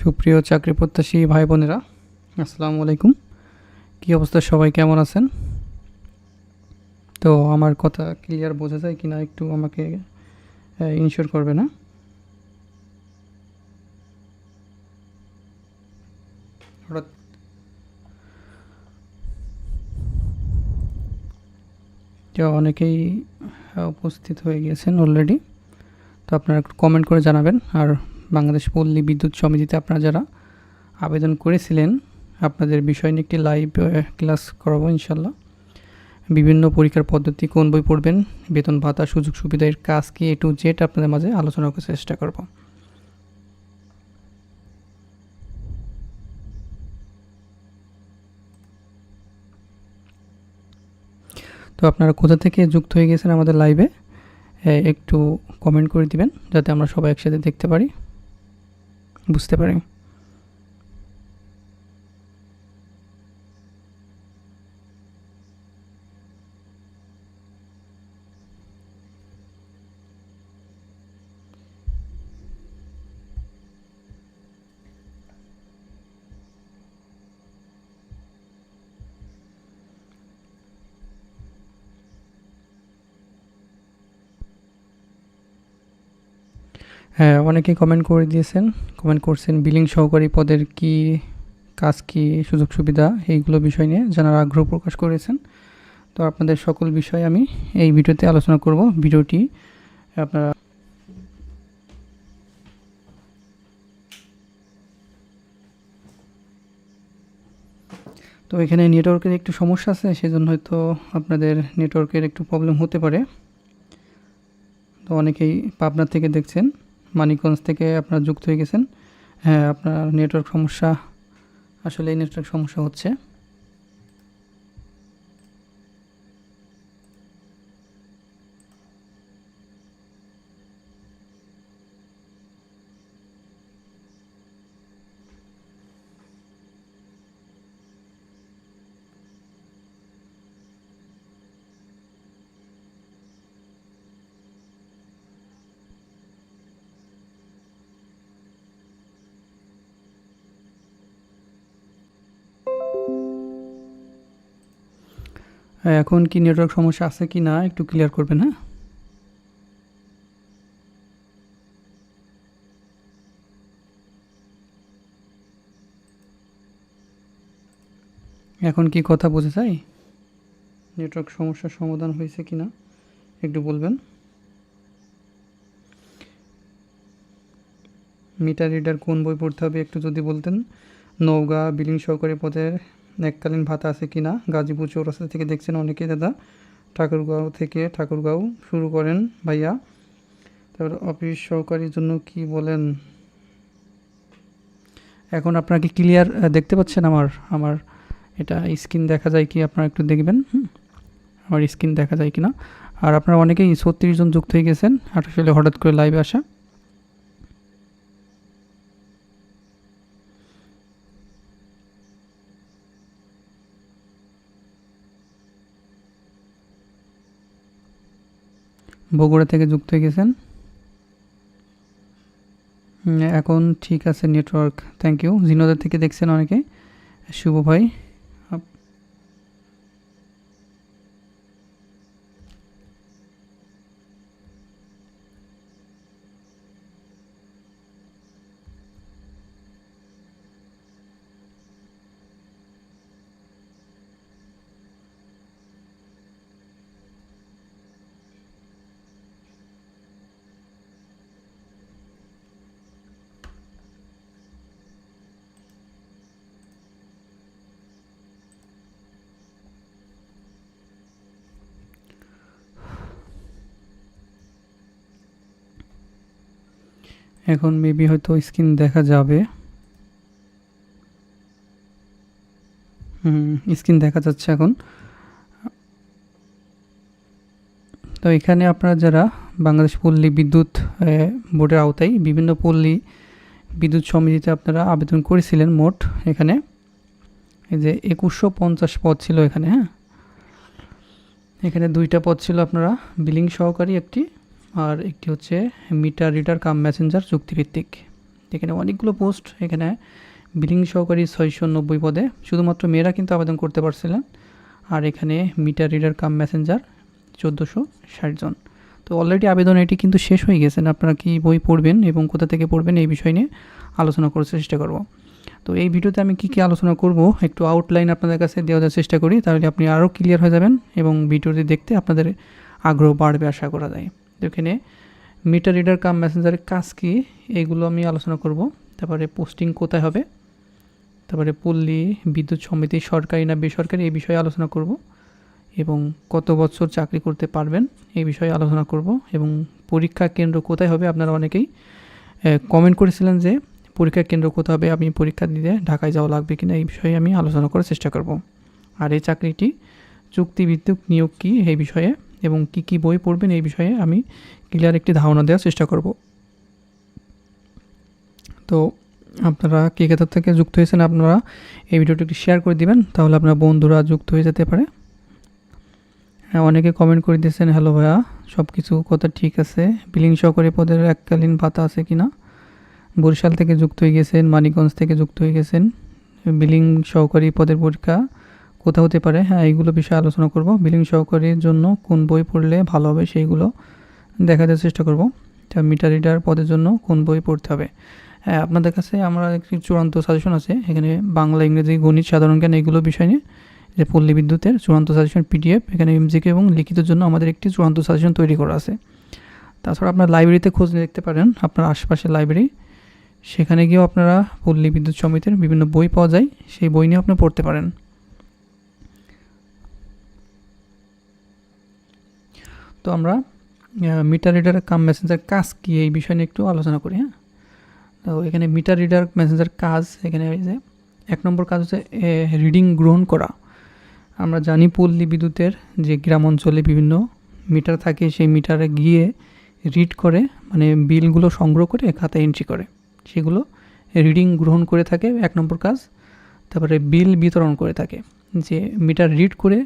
সুপ্রিয় চাকরি প্রত্যাশী ভাই বোনেরা, আসসালামু আলাইকুম। কী অবস্থা? সবাই কেমন আছেন? তো আমার কথা ক্লিয়ার বোঝা যায় কি না একটু আমাকে ইনশিওর করবে না? হঠাৎ তো অনেকেই উপস্থিত হয়ে গিয়েছেন অলরেডি তো আপনারা কমেন্ট করে জানাবেন। আর বাংলাদেশ পল্লী বিদ্যুৎ সমিতিতে আপনারা যারা আবেদন করেছিলেন, আপনাদের বিষয় নিয়ে একটি লাইভ ক্লাস করাবো ইনশাল্লাহ বিভিন্ন পরীক্ষার পদ্ধতি, কোন বই পড়বেন, বেতন ভাতা, সুযোগ সুবিধার কাজ কি, এ টু জেড আপনাদের মাঝে আলোচনা করার চেষ্টা করব। তো আপনারা কোথা থেকে যুক্ত হয়ে গেছেন আমাদের লাইভে একটু কমেন্ট করে দিবেন, যাতে আমরা সবাই একসাথে দেখতে পারি। বুঝতে পারি হ্যাঁ অনেকেই কমেন্ট করে দিয়েছেন। কমেন্ট করছেন বিলিং সহকারী পদের কি কাজ কি, সুযোগ সুবিধা, এইগুলো বিষয় নিয়ে জানার আগ্রহ প্রকাশ করেছেন। তো আপনাদের সকল বিষয় আমি এই ভিডিওতে আলোচনা করব। ভিডিওটি আপনারা তো এখানে নেটওয়ার্কের একটু সমস্যা আছে, সেজন্য হয়তো আপনাদের নেটওয়ার্কের একটু প্রবলেম হতে পারে। তো অনেকেই পাবনা থেকে দেখছেন। মানিকগঞ্জ থেকে আপনারা যুক্ত হয়ে গেছেন। হ্যাঁ আপনার নেটওয়ার্ক সমস্যা, আসলে এই নেটওয়ার্ক সমস্যা হচ্ছে। এখন কি নেটওয়ার্ক সমস্যা আছে কি না, একটু ক্লিয়ার করবেন হ্যাঁ? এখন কি কথা বোঝা যায়? নেটওয়ার্ক সমস্যার সমাধান হয়েছে কি না, একটু বলবেন? মিটার রিডার কোন বই পড়তে হবে, একটু যদি বলতেন। নৌগা বিলিং সহকারী পদের এককালীন ভাতা আছে কি না? গাজীপুর চৌরাস্তা থেকে দেখছেন অনেকে দাদা। ঠাকুরগাঁও থেকে ঠাকুরগাঁও শুরু করেন ভাইয়া। তারপর অফিস সহকারীর জন্য কি বলেন? এখন আপনারা কি ক্লিয়ার দেখতে পাচ্ছেন আমার আমার এটা স্ক্রিন দেখা যায় কি? আপনারা একটু দেখবেন আমার স্ক্রিন দেখা যায় কি না আর আপনারা অনেকেই ছত্রিশ জন যুক্ত হয়ে গেছেন আসলে হঠাৎ করে লাইভে আসা। বগুড়া থেকে যুক্ত হয়ে গেছেন? এখন ঠিক আছে নেটওয়ার্ক থ্যাংক ইউ জিনোদার থেকে দেখছেন অনেকে। শুভ ভাই এখন মেবি হয়তো স্ক্রিন দেখা যাবে। হুম স্ক্রিন দেখা যাচ্ছে এখন। তো এখানে আপনারা যারা বাংলাদেশ পল্লী বিদ্যুৎ বোর্ডের আওতায় বিভিন্ন পল্লী বিদ্যুৎ সমিতিতে আপনারা আবেদন করেছিলেন মোট এখানে। এই যে একুশশো পঞ্চাশ পদ ছিল এখানে হ্যাঁ? এখানে দুইটা পদ ছিল আপনারা বিলিং সহকারী একটি আর একটি হচ্ছে মিটার রিডার কাম মেসেঞ্জার চুক্তিভিত্তিক। এখানে অনেকগুলো পোস্ট, এখানে বিলিং সহকারী ছয়শো নব্বই পদে। শুধুমাত্র মেয়েরা কিন্তু আবেদন করতে পারছিলেন। আর এখানে মিটার রিডার কাম মেসেঞ্জার চোদ্দোশো ষাট জন। তো অলরেডি আবেদন এটি কিন্তু শেষ হয়ে গেছেন আপনারা কি বই পড়বেন এবং কোথা থেকে পড়বেন এই বিষয় নিয়ে আলোচনা করার চেষ্টা করব। তো এই ভিডিওতে আমি কি কি আলোচনা করব একটু আউটলাইন আপনাদের কাছে দেওয়ার চেষ্টা করি, তাহলে আপনি আরও ক্লিয়ার হয়ে যাবেন এবং ভিডিওটি দেখতে আপনাদের আগ্রহ বাড়বে আশা করা যায়। এখানে মিটার রিডার কাম মেসেঞ্জারের কাজ কী? এইগুলো আমি আলোচনা করব। তারপরে পোস্টিং কোথায় হবে? তারপরে পল্লী, বিদ্যুৎ সমিতি, সরকারি না বেসরকারি, এই বিষয়ে আলোচনা করব। এবং কত বছর চাকরি করতে পারবেন, এই বিষয়ে আলোচনা করব। এবং পরীক্ষা কেন্দ্র কোথায় হবে আপনারা অনেকেই কমেন্ট করেছিলেন যে পরীক্ষা কেন্দ্র কোথায় হবে, আমি পরীক্ষা দিতে ঢাকায় যাওয়া লাগবে কিনা, এই বিষয়ে আমি আলোচনা করার চেষ্টা করব। আর এই চাকরিটি চুক্তিভিত্তিক নিয়োগ কী, এই বিষয়ে এবং কি কি বই পড়বেন এই বিষয়ে আমি ক্লিয়ার একটি ধারণা দেওয়ার চেষ্টা করব। তো আপনারা কে কেতার থেকে যুক্ত হয়েছেন আপনারা এই ভিডিওটি একটু শেয়ার করে দিবেন, তাহলে আপনার বন্ধুরা যুক্ত হয়ে যেতে পারে। হ্যাঁ অনেকে কমেন্ট করে দিয়েছেন, হ্যালো ভাইয়া সব কিছু কথা ঠিক আছে? বিলিং সহকারী পদের এককালীন ভাতা আছে কি না বরিশাল থেকে যুক্ত হয়ে গেছেন, মানিকগঞ্জ থেকে যুক্ত হয়ে গেছেন, বিলিং সহকারী পদের পরীক্ষা কোথাও হতে পারে। হ্যাঁ এইগুলো বিষয়ে আলোচনা করব। বিলিং সহকারীর জন্য কোন বই পড়লে ভালো হবে সেইগুলো দেখাতে চেষ্টা করব। তা মিটার রিডার পদের জন্য কোন বই পড়তে হবে। হ্যাঁ আপনাদের কাছে আমরা একটি চূড়ান্ত সাজেশন আছে। এখানে বাংলা, ইংরেজি, গণিত, সাধারণ জ্ঞান এইগুলো বিষয় নিয়ে। যে পল্লী বিদ্যুতের চূড়ান্ত সাজেশন পিডিএফ এখানে এমজিকে এবং লিখিতের জন্য আমাদের একটি চূড়ান্ত সাজেশন তৈরি করা আছে। তাছাড়া আপনার লাইব্রেরিতে খোঁজ দেখতে পারেন। আপনার আশেপাশের লাইব্রেরি সেখানে গিয়েও আপনারা পল্লী বিদ্যুৎ সমিতির বিভিন্ন বই পাওয়া যায়। সেই বই নিয়ে আপনি পড়তে পারেন। তো আমরা মিটার রিডার কাম মেসেঞ্জার কাজ কী, এই বিষয় নিয়ে একটু আলোচনা করি হ্যাঁ? তো এখানে মিটার রিডার মেসেঞ্জার কাজ, এখানে যে, এক নম্বর কাজ হচ্ছে রিডিং গ্রহণ করা। আমরা জানি পল্লী বিদ্যুতের যে গ্রাম অঞ্চলে বিভিন্ন মিটার থাকে, সেই মিটারে গিয়ে রিড করে মানে বিলগুলো সংগ্রহ করে খাতায় এন্ট্রি করে। সেগুলো রিডিং গ্রহণ করে থাকে, এক নম্বর কাজ। তারপরে বিল বিতরণ করে থাকে। যে মিটার রিড করে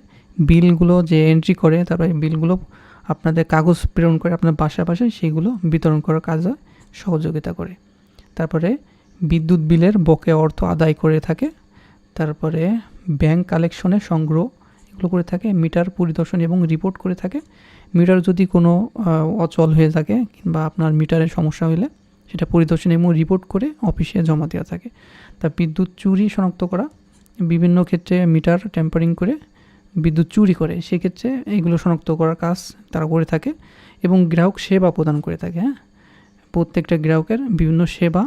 বিলগুলো যে এন্ট্রি করে, তারপরে বিলগুলো আপনাদের কাগজ প্রেরণ করে আপনার বাসায় বাসায় সেইগুলো বিতরণ করার কাজে সহযোগিতা করে। তারপরে বিদ্যুৎ বিলের বকে অর্থ আদায় করে থাকে। তারপরে ব্যাংক কালেকশনে সংগ্রহ, এগুলো করে থাকে। মিটার পরিদর্শন এবং রিপোর্ট করে থাকে। মিটার যদি কোনো অচল হয়ে থাকে কিংবা আপনার মিটারের সমস্যা হলে সেটা পরিদর্শন এবং রিপোর্ট করে অফিসে জমা দেওয়া থাকে। তা বিদ্যুৎ চুরি শনাক্ত করা, বিভিন্ন ক্ষেত্রে মিটার ট্যাম্পারিং করে বিদ্যুৎ চুরি করে, সেক্ষেত্রে এইগুলো শনাক্ত করার কাজ তারা করে থাকে এবং গ্রাহক সেবা প্রদান করে থাকে হ্যাঁ? প্রত্যেকটা গ্রাহকের বিভিন্ন সেবা,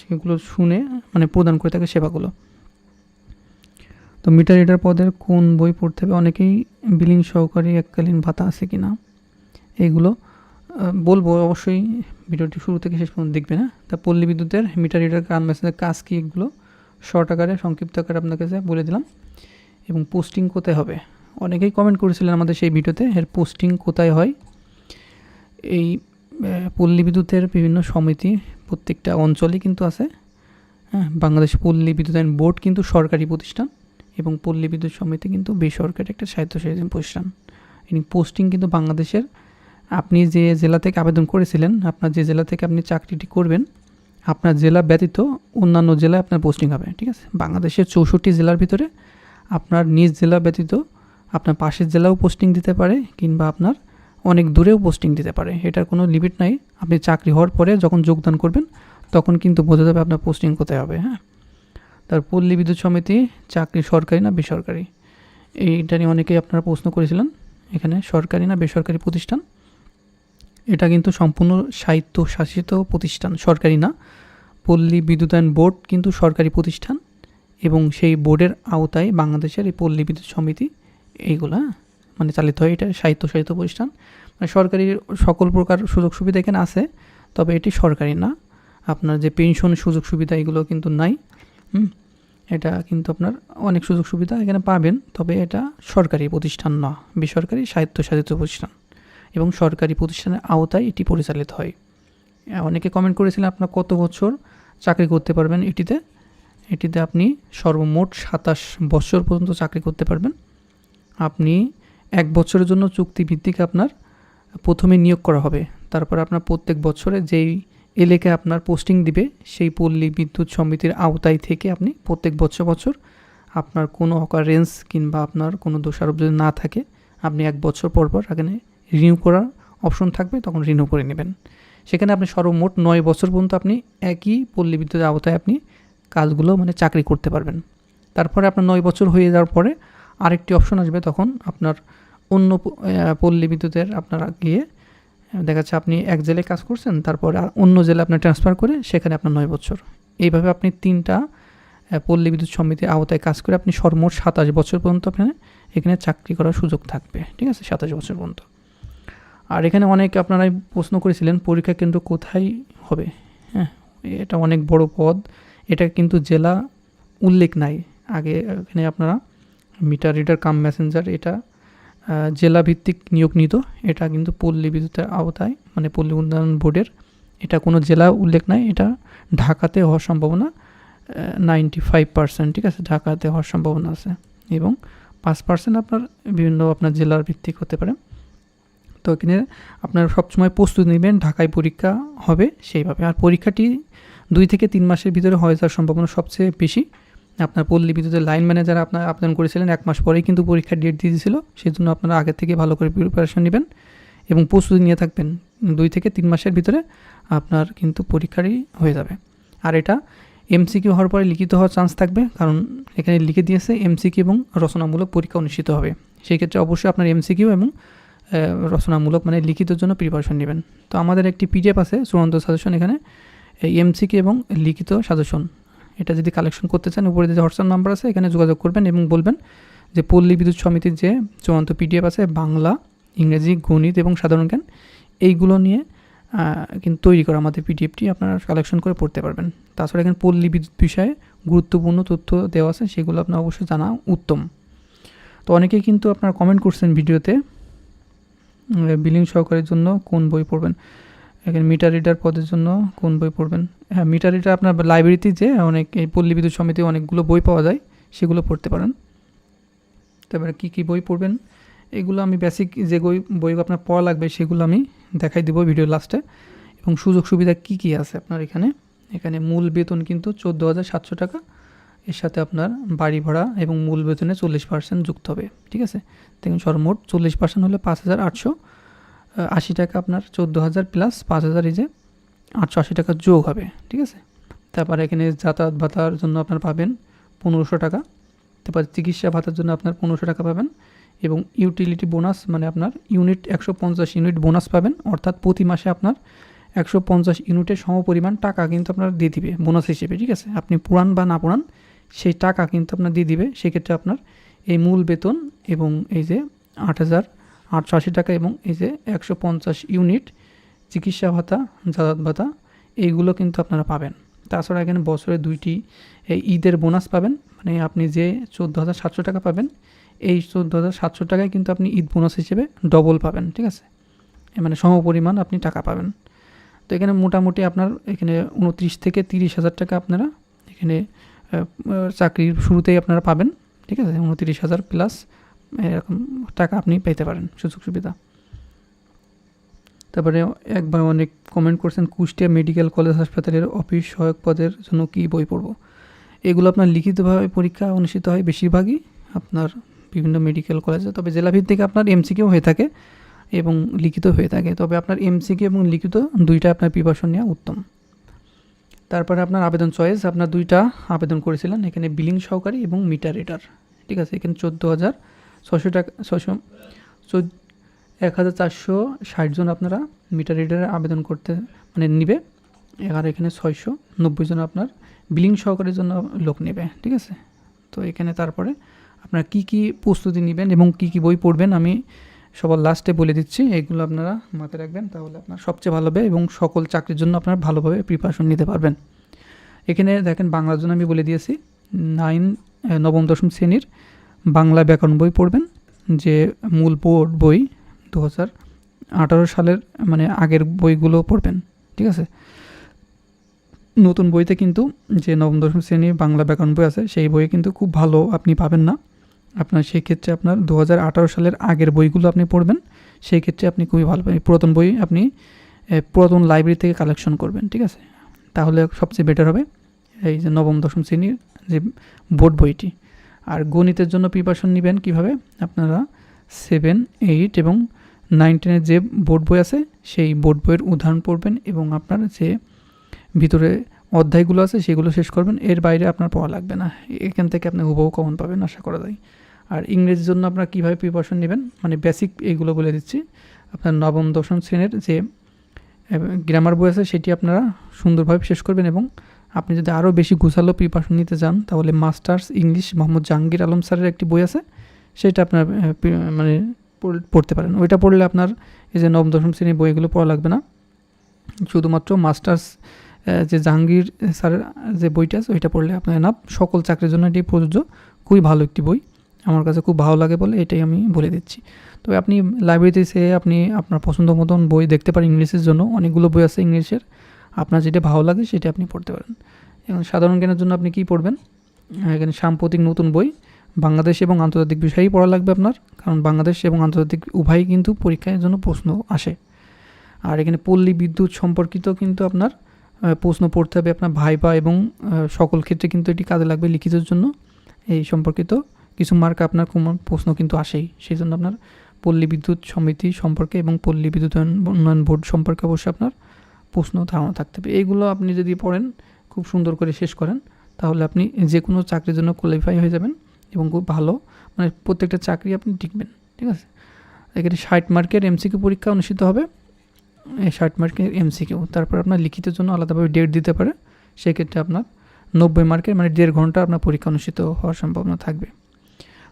সেগুলো শুনে মানে প্রদান করে থাকে সেবাগুলো। তো মিটার রিডার পদের কোন বই পড়তে হবে? অনেকেই বিলিং সহকারী এককালীন ভাতা আছে কি না এইগুলো বলব অবশ্যই ভিডিওটি শুরু থেকে শেষ পর্যন্ত দেখবে না তা পল্লী বিদ্যুতের মিটার রিডার কাম কাজ কী এগুলো? শর্ট আকারে, সংক্ষিপ্ত আকারে আপনার কাছে বলে দিলাম। এবং পোস্টিং কোথায় হবে? অনেকেই কমেন্ট করেছিলেন আমাদের সেই ভিডিওতে এর পোস্টিং কোথায় হয়? এই পল্লী বিদ্যুতের বিভিন্ন সমিতি প্রত্যেকটা অঞ্চলে কিন্তু আছে। হ্যাঁ বাংলাদেশ পল্লী বিদ্যুতায়ন বোর্ড কিন্তু সরকারি প্রতিষ্ঠান এবং পল্লী বিদ্যুৎ সমিতি কিন্তু বেসরকারি একটা স্বায়ত্তশাসিত প্রতিষ্ঠান। এই পোস্টিং কিন্তু বাংলাদেশের, আপনি যে জেলা থেকে আবেদন করেছিলেন, আপনার যে জেলা থেকে আপনি চাকরিটি করবেন, আপনার জেলা ব্যতীত অন্যান্য জেলায় আপনার পোস্টিং হবে, ঠিক আছে? বাংলাদেশের চৌষট্টি জেলার ভিতরে আপনার নিজ জেলা ব্যতীত আপনার পাশের জেলাও পোস্টিং দিতে পারে কিংবা আপনার অনেক দূরেও পোস্টিং দিতে পারে। এটার কোনো লিমিট নাই। আপনি চাকরি হওয়ার পরে যখন যোগদান করবেন, তখন কিন্তু বোঝা যাবে আপনার পোস্টিং কোথায় হবে হ্যাঁ? তার পল্লী বিদ্যুৎ সমিতি চাকরি সরকারি না বেসরকারি? এইটা নিয়ে অনেকেই আপনারা প্রশ্ন করেছিলেন। এখানে সরকারি না বেসরকারি প্রতিষ্ঠান? এটা কিন্তু সম্পূর্ণ সাহিত্য শাসিত প্রতিষ্ঠান। সরকারি না। পল্লী বিদ্যুতায়ন বোর্ড কিন্তু সরকারি প্রতিষ্ঠান। এবং সেই বোর্ডের আওতায় বাংলাদেশের এই পল্লী বিদ্যুৎ সমিতি এইগুলা মানে চালিত হয়, এটা সাহিত্য প্রতিষ্ঠান। মানে সরকারি সকল প্রকার সুযোগ সুবিধা এখানে আছে, তবে এটি সরকারি না। আপনার যে পেনশন সুযোগ সুবিধা এগুলো কিন্তু নাই এটা কিন্তু আপনার অনেক সুযোগ সুবিধা এখানে পাবেন, তবে এটা সরকারি প্রতিষ্ঠান না, বেসরকারি সাহিত্য প্রতিষ্ঠান। এবং সরকারি প্রতিষ্ঠানের আওতায় এটি পরিচালিত হয়। অনেকে কমেন্ট করেছিলেন আপনার কত বছর চাকরি করতে পারবেন এটিতে? এটিতে আপনি সর্বমোট সাতাশ বছর পর্যন্ত চাকরি করতে পারবেন। আপনি এক বছরের জন্য চুক্তিভিত্তিক আপনার প্রথমে নিয়োগ করা হবে। তারপর আপনার প্রত্যেক বছরে যেই এলাকায় আপনার পোস্টিং দিবে, সেই পল্লী বিদ্যুৎ সমিতির আওতায় থেকে আপনি প্রত্যেক বছর বছর আপনার কোনো অকারেন্স কিংবা আপনার কোনো দোষারোপ যদি না থাকে, আপনি এক বছর পর পর এখানে রিনিউ করার অপশন থাকবে, তখন রিনিউ করে নেবেন। সেখানে আপনি সর্বমোট নয় বছর পর্যন্ত আপনি একই পল্লী বিদ্যুতের আওতায় আপনি কাজগুলো মানে চাকরি করতে পারবেন। তারপরে আপনার নয় বছর হয়ে যাওয়ার পরে আরেকটি অপশন আসবে তখন আপনার অন্য পল্লী বিদ্যুতের আপনারা গিয়ে দেখা যাচ্ছে আপনি এক জেলায় কাজ করছেন, তারপরে অন্য জেলা আপনার ট্রান্সফার করে সেখানে আপনার নয় বছর। এইভাবে আপনি তিনটা পল্লী বিদ্যুৎ সমিতির আওতায় কাজ করে আপনি সর্বমোট সাতাশ বছর পর্যন্ত আপনার এখানে চাকরি করার সুযোগ থাকবে। ঠিক আছে? সাতাশ বছর পর্যন্ত। আর এখানে অনেক আপনারাই প্রশ্ন করেছিলেন, পরীক্ষা কেন্দ্র কোথায় হবে? হ্যাঁ এটা অনেক বড় পদ। এটা কিন্তু জেলা উল্লেখ নাই। আগে এখানে আপনারা মিটার রিডার, কাম মেসেঞ্জার, এটা জেলা ভিত্তিক নিয়োগ নিত। এটা কিন্তু পল্লী বিদ্যুতের আওতায় মানে পল্লী উন্নয়ন বোর্ডের। এটা কোনো জেলা উল্লেখ নাই। এটা ঢাকাতে হওয়ার সম্ভাবনা নাইনটি ফাইভ পার্সেন্ট ঠিক আছে? ঢাকাতে হওয়ার সম্ভাবনা আছে। এবং পাঁচ পার্সেন্ট আপনার বিভিন্ন আপনার জেলার ভিত্তিক হতে পারে। তো এখানে আপনার সবসময় প্রস্তুতি নেবেন, ঢাকায় পরীক্ষা হবে সেইভাবে। আর পরীক্ষাটি দুই থেকে তিন মাসের ভিতরে হয়ে যাওয়ার সম্ভাবনা সবচেয়ে বেশি। আপনার পল্লী বিদ্যুতের লাইন ম্যানেজার আপনার আবেদন করেছিলেন, এক মাস পরেই কিন্তু পরীক্ষার ডেট দিয়ে দিয়েছিল সেই জন্য আপনারা আগে থেকে ভালো করে প্রিপারেশন নেবেন এবং প্রস্তুতি নিয়ে থাকবেন। দুই থেকে তিন মাসের ভিতরে আপনার কিন্তু পরীক্ষারই হয়ে যাবে। আর এটা এমসিকিউ হওয়ার পরে লিখিত হওয়ার চান্স থাকবে, কারণ এখানে লিখে দিয়েছে এমসিকিউ এবং রচনামূলক পরীক্ষা অনুষ্ঠিত হবে। সেই ক্ষেত্রে অবশ্যই আপনার এমসিকিউ এবং রচনামূলক মানে লিখিতর জন্য প্রিপারেশন নেবেন। তো আমাদের একটি পিডিএফ আছে, চূড়ান্ত সাজেশন এখানে। এমসিকিউ এবং লিখিত সাজেশন। এটা যদি কালেকশন করতে চান, উপরে যে হোয়াটসঅ্যাপ নাম্বার আছে, এখানে যোগাযোগ করবেন এবং বলবেন যে পল্লী বিদ্যুৎ সমিতির যে চূড়ান্ত পিডিএফ আছে, বাংলা, ইংরেজি, গণিত এবং সাধারণ জ্ঞান, এইগুলো নিয়ে কিন্তু তৈরি করা আমাদের পিডিএফটি আপনারা কালেকশন করে পড়তে পারবেন। তাছাড়া এখানে পল্লী বিদ্যুৎ বিষয়ে গুরুত্বপূর্ণ তথ্য দেওয়া আছে, সেগুলো আপনার অবশ্যই জানা উত্তম। তো অনেকেই কিন্তু আপনারা কমেন্ট করছেন ভিডিওতে বিলিং সহকারের জন্য কোন বই পড়বেন। এখানে মিটার রিডার পদের জন্য কোন বই পড়বেন? হ্যাঁ মিটার রিডার আপনার লাইব্রেরিতে যে অনেক এই পল্লী বিদ্যুৎ সমিতি অনেকগুলো বই পাওয়া যায়, সেগুলো পড়তে পারেন। তারপরে কী কী বই পড়বেন? এগুলো আমি বেসিক যে বই বই আপনার পড়া লাগবে, সেগুলো আমি দেখাই দেবো ভিডিও লাস্টে এবং সুযোগ সুবিধা কী কী আছে আপনার এখানে? এখানে মূল বেতন কিন্তু চোদ্দ হাজার সাতশো টাকা। এর সাথে আপনার বাড়ি ভাড়া এবং মূল বেতনে চল্লিশ পার্সেন্ট যুক্ত হবে, ঠিক আছে? দেখুন সর্বমোট চল্লিশ পার্সেন্ট হলে পাঁচ হাজার আটশো। আশি টাকা আপনার চোদ্দ হাজার প্লাস পাঁচ হাজার এই যে আটশো আশি টাকা যোগ হবে, ঠিক আছে? তারপর এখানে যাতায়াত ভাতার জন্য আপনার পাবেন পনেরোশো টাকা, তারপর চিকিৎসা ভাতার জন্য আপনার পনেরোশো টাকা পাবেন এবং ইউটিলিটি বোনাস মানে আপনার ইউনিট একশো পঞ্চাশ ইউনিট বোনাস পাবেন, অর্থাৎ প্রতি মাসে আপনার একশো পঞ্চাশ ইউনিটের সমপরিমাণ টাকা কিন্তু আপনার দিয়ে দিবে বোনাস হিসেবে, ঠিক আছে? আপনি পুরান বা না পুরান সেই টাকা কিন্তু আপনার দিয়ে দিবে, সেক্ষেত্রে আপনার এই মূল বেতন এবং এই যে আট হাজার আটশো আশি টাকা এবং এই যে একশো পঞ্চাশ ইউনিট চিকিৎসা ভাতা যাতায়াত ভাতা, এইগুলো কিন্তু আপনারা পাবেন। তাছাড়া এখানে বছরে দুইটি এই ঈদের বোনাস পাবেন। মানে আপনি যে চোদ্দ হাজার সাতশো টাকা পাবেন, এই চোদ্দ হাজার সাতশো টাকায় কিন্তু আপনি ঈদ বোনাস হিসেবে ডবল পাবেন, ঠিক আছে? মানে সমপরিমাণ আপনি টাকা পাবেন। তো এখানে মোটামুটি আপনার এখানে উনত্রিশ থেকে তিরিশ হাজার টাকা আপনারা এখানে চাকরির শুরুতেই আপনারা পাবেন, ঠিক আছে? উনত্রিশ হাজার প্লাস এরকম টাকা আপনি পেতে পারেন, সুযোগ সুবিধা। তারপরে একবার অনেক কমেন্ট করছেন, কুষ্টিয়া মেডিকেল কলেজ হাসপাতালের অফিস সহায়ক পদের জন্য কী বই পড়ব? এগুলো আপনার লিখিতভাবে পরীক্ষা অনুষ্ঠিত হয় বেশিরভাগই আপনার বিভিন্ন মেডিকেল কলেজে তবে জেলাভিত্তিক আপনার এমসিকিউ হয়ে থাকে এবং লিখিত হয়ে থাকে। তবে আপনার এমসিকিউ এবং লিখিত দুইটা আপনার প্রিপারেশন নেওয়া উত্তম। তারপরে আপনার আবেদন চয়েস আপনার দুইটা আবেদন করেছিলেন, এখানে বিলিং সহকারী এবং মিটার রিডার ঠিক আছে, এখানে চোদ্দ হাজার ছশো টাকা ছশো চোদ্দ এক হাজার চারশো ষাট জন আপনারা মিটার রিডারে আবেদন করতে মানে নিবে। আর এখানে ছয়শো নব্বই জন আপনার বিলিং সহকারীর জন্য লোক নেবে, ঠিক আছে? তো এখানে তারপরে আপনারা কি কি প্রস্তুতি নেবেন এবং কি কি বই পড়বেন আমি সবার লাস্টে বলে দিচ্ছি। এগুলো আপনারা মাথায় রাখবেন, তাহলে আপনার সবচেয়ে ভালো হবে এবং সকল চাকরির জন্য আপনারা ভালোভাবে প্রিপারেশন নিতে পারবেন। এখানে দেখেন বাংলার জন্য আমি বলে দিয়েছি নাইন নবম, দশম শ্রেণির বাংলা ব্যাকরণ বই পড়বেন, যে মূল বই দু হাজার আঠারো সালের মানে আগের বইগুলো পড়বেন, ঠিক আছে? নতুন বইতে কিন্তু যে নবম, দশম শ্রেণির বাংলা ব্যাকরণ বই আছে, সেই বই কিন্তু খুব ভালো আপনি পাবেন না। আপনার সেই ক্ষেত্রে আপনার দু হাজার আঠারো সালের আগের বইগুলো আপনি পড়বেন, সেই ক্ষেত্রে আপনি খুবই ভালো পাবেন। পুরাতন বই আপনি পুরাতন লাইব্রেরি থেকে কালেকশন করবেন, ঠিক আছে? তাহলে সবচেয়ে বেটার হবে এই যে নবম, দশম শ্রেণির যে বোর্ড বইটি। আর গণিতের জন্য প্রিপারেশন নেবেন কীভাবে? আপনারা সেভেন এইট এবং নাইন টেনের যে বোর্ড বই আছে, সেই বোর্ড বইয়ের উদাহরণ পড়বেন এবং আপনার যে ভিতরে অধ্যায়গুলো আছে, সেগুলো শেষ করবেন। এর বাইরে আপনার পড়া লাগবে না। এখান থেকে আপনি হুবহু কমন পাবেন, আশা করা যায়। আর ইংরেজির জন্য আপনারা কীভাবে প্রিপারেশন নেবেন? মানে বেসিক এইগুলো বলে দিচ্ছি। আপনার নবম, দশম শ্রেণির যে গ্রামার বই আছে, সেটি আপনারা সুন্দরভাবে শেষ করবেন এবং আপনি যদি আরও বেশি গুছালো প্রিপারেশন নিতে চান, তাহলে মাস্টার্স ইংলিশ মোহাম্মদ জাহাঙ্গীর আলম স্যারের একটি বই আছে। সেটা আপনার মানে পড়- পড়তে পারেন। ওইটা পড়লে আপনার এই যে নবম, দশম শ্রেণির বইগুলো পড়া লাগবে না। শুধুমাত্র মাস্টার্স যে জাহাঙ্গীর স্যারের যে বইটা আছে, ওইটা পড়লে আপনার না সকল চাকরির জন্য এটি প্রযোজ্য। খুবই ভালো একটি বই। আমার কাছে খুব ভালো লাগে বলে এটাই আমি বলে দিচ্ছি। তবে আপনি লাইব্রেরিতে এসে আপনি আপনার পছন্দ মতন বই দেখতে পারেন ইংলিশের জন্য। অনেকগুলো বই আছে ইংলিশের। আপনার যেটা ভালো লাগে সেটা আপনি পড়তে পারেন। এবং সাধারণ জ্ঞানের জন্য আপনি কী পড়বেন? এখানে সাম্প্রতিক নতুন বই, বাংলাদেশ এবং আন্তর্জাতিক বিষয়েই পড়া লাগবে আপনার, কারণ বাংলাদেশ এবং আন্তর্জাতিক উভয়ই কিন্তু পরীক্ষার জন্য প্রশ্ন আসে। আর এখানে পল্লী বিদ্যুৎ সম্পর্কিত কিন্তু আপনার প্রশ্ন পড়তে হবে আপনার ভাইবা এবং সকল ক্ষেত্রে কিন্তু এটি কাজে লাগবে লিখিতের জন্য। এই সম্পর্কিত কিছু মার্ক আপনার প্রশ্ন কিন্তু আসেই। সেই জন্য আপনার পল্লী বিদ্যুৎ সমিতি সম্পর্কে এবং পল্লী বিদ্যুৎ উন্নয়ন বোর্ড সম্পর্কে অবশ্যই আপনার প্রশ্ন, ধারণা থাকতে হবে। এইগুলো আপনি যদি পড়েন, খুব সুন্দর করে শেষ করেন, তাহলে আপনি যে কোনো চাকরির জন্য কোয়ালিফাই হয়ে যাবেন এবং খুব ভালো মানে প্রত্যেকটা চাকরি আপনি টিকবেন, ঠিক আছে? এখানে ষাট মার্কের এমসিকিউ পরীক্ষা অনুষ্ঠিত হবে। ষাট মার্কের এমসিকিউ তারপর আপনার লিখিতের জন্য আলাদাভাবে ডেট দিতে পারে। সেক্ষেত্রে আপনার নব্বই মার্কের মানে দেড় ঘণ্টা আপনার পরীক্ষা অনুষ্ঠিত হওয়ার সম্ভাবনা থাকবে।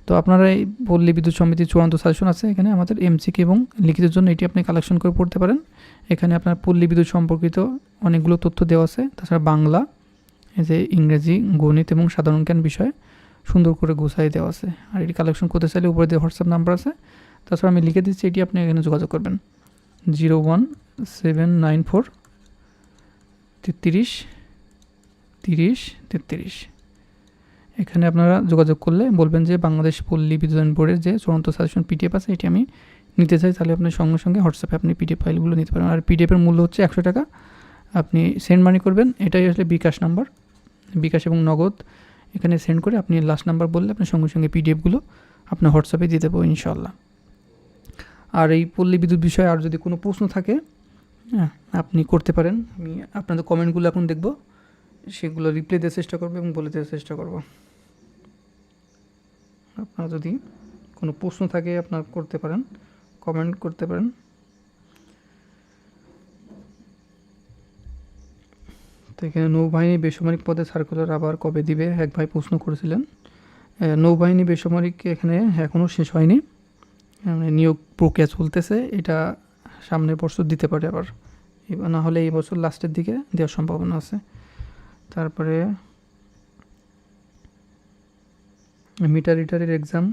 তো আপনারা এই পল্লী বিদ্যুৎ সমিতির চূড়ান্ত সাজেশন আছে, এখানে আমাদের এমসিকে এবং লিখিতের জন্য এটি আপনি কালেকশন করে পড়তে পারেন। এখানে আপনার পল্লী বিদ্যুৎ সম্পর্কিত অনেকগুলো তথ্য দেওয়া আছে, তাছাড়া বাংলা, এই যে ইংরেজি, গণিত এবং সাধারণ জ্ঞান বিষয়ে সুন্দর করে গুছাই দেওয়া আছে। আর এটি কালেকশন করতে চাইলে উপরে দিয়ে হোয়াটসঅ্যাপ নাম্বার আছে। তাছাড়া আমি লিখে দিচ্ছি, এটি আপনি এখানে যোগাযোগ করবেন। Zero one seven nine four তেত্রিশ তিরিশ, তেত্রিশ। এখানে আপনারা যোগাযোগ করলে বলবেন যে বাংলাদেশ পল্লী বিদ্যুৎ বোর্ডের যে চূড়ান্ত সাজেশন পিডিএফ আছে, এটি আমি নিতে চাই। তাহলে আপনি সঙ্গে সঙ্গে হোয়াটসঅ্যাপে আপনি পিডিএফ ফাইলগুলো নিতে পারেন। আর পিডিএফের মূল্য হচ্ছে একশো টাকা। আপনি সেন্ড মানি করবেন। এটাই আসলে বিকাশ নাম্বার। বিকাশ এবং নগদ এখানে সেন্ড করে আপনি লাস্ট নাম্বার বললে আপনি সঙ্গে সঙ্গে পিডিএফগুলো আপনার হোয়াটসঅ্যাপে দিয়ে দেবো ইনশাল্লাহ আর এই পল্লী বিদ্যুৎ বিষয়ে আর যদি কোনো প্রশ্ন থাকে হ্যাঁ আপনি করতে পারেন। আমি আপনাদের কমেন্টগুলো এখন দেখব। সেগুলো রিপ্লাই দেওয়ার চেষ্টা করব এবং বলে দেওয়ার চেষ্টা করব। আপনার যদি কোনো প্রশ্ন থাকে আপনার করতে পারেন কমেন্ট করতে পারেন। তো এখানে নৌবাহিনী বেসামরিক পদে সার্কুলার আবার কবে দিবে, এক ভাই প্রশ্ন করেছিলেন। নৌবাহিনী বেসামরিক এখানে এখনও শেষ হয়নি। মানে নিয়োগ প্রক্রিয়া চলতেছে, এটা সামনের বছর দিতে পারে আবার। না হলে এই বছর লাস্টের দিকে দেওয়ার সম্ভাবনা আছে। তারপরে মিটার রিডারের এক্সাম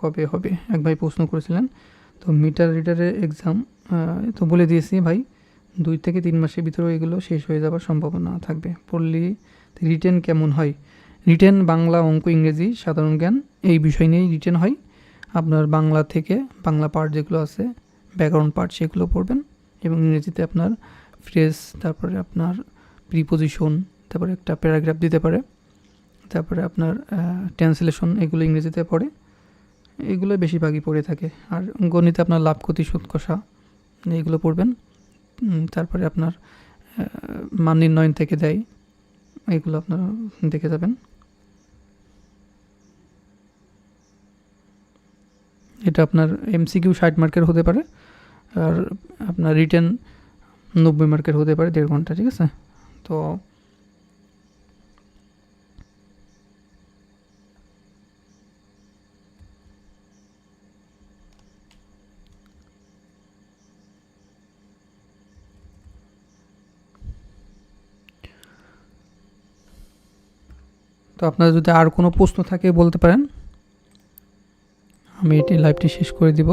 কবে হবে? এক ভাই প্রশ্ন করেছিলেন, তো মিটার রিডারের এক্সাম তো বলে দিয়েছি ভাই, দুই থেকে তিন মাসের ভিতরে এগুলো শেষ হয়ে যাওয়ার সম্ভাবনা থাকবে। পড়লে রিটেন কেমন হয়? রিটেন বাংলা অঙ্ক ইংরেজি সাধারণ জ্ঞান, এই বিষয় নিয়েই রিটেন হয়। আপনার বাংলা থেকে বাংলা পার্ট যেগুলো আছে ব্যাকরণ পার্ট সেগুলো পড়বেন এবং ইংরেজিতে আপনার ফ্রেজ তারপরে আপনার প্রিপোজিশন তারপরে একটা প্যারাগ্রাফ দিতে পারে। তারপরে আপনার ট্রান্সলেশন এগুলো ইংরেজিতে পড়ে। এগুলো বেশিরভাগই পড়ে থাকে। আর গণিতে আপনার লাভ, ক্ষতি, সুদ, কষা এগুলো পড়বেন। তারপরে আপনার মান নির্ণয়ন থেকে দেয়। এগুলো আপনারা দেখে যাবেন। এটা আপনার এমসিকিউ ষাট মার্কের হতে পারে। আর আপনার রিটেন নব্বই মার্কের হতে পারে, দেড় ঘণ্টা, ঠিক আছে? তো তো আপনার যদি আর কোনো প্রশ্ন থাকে বলতে পারেন, আমি এটি লাইভটি শেষ করে দিব।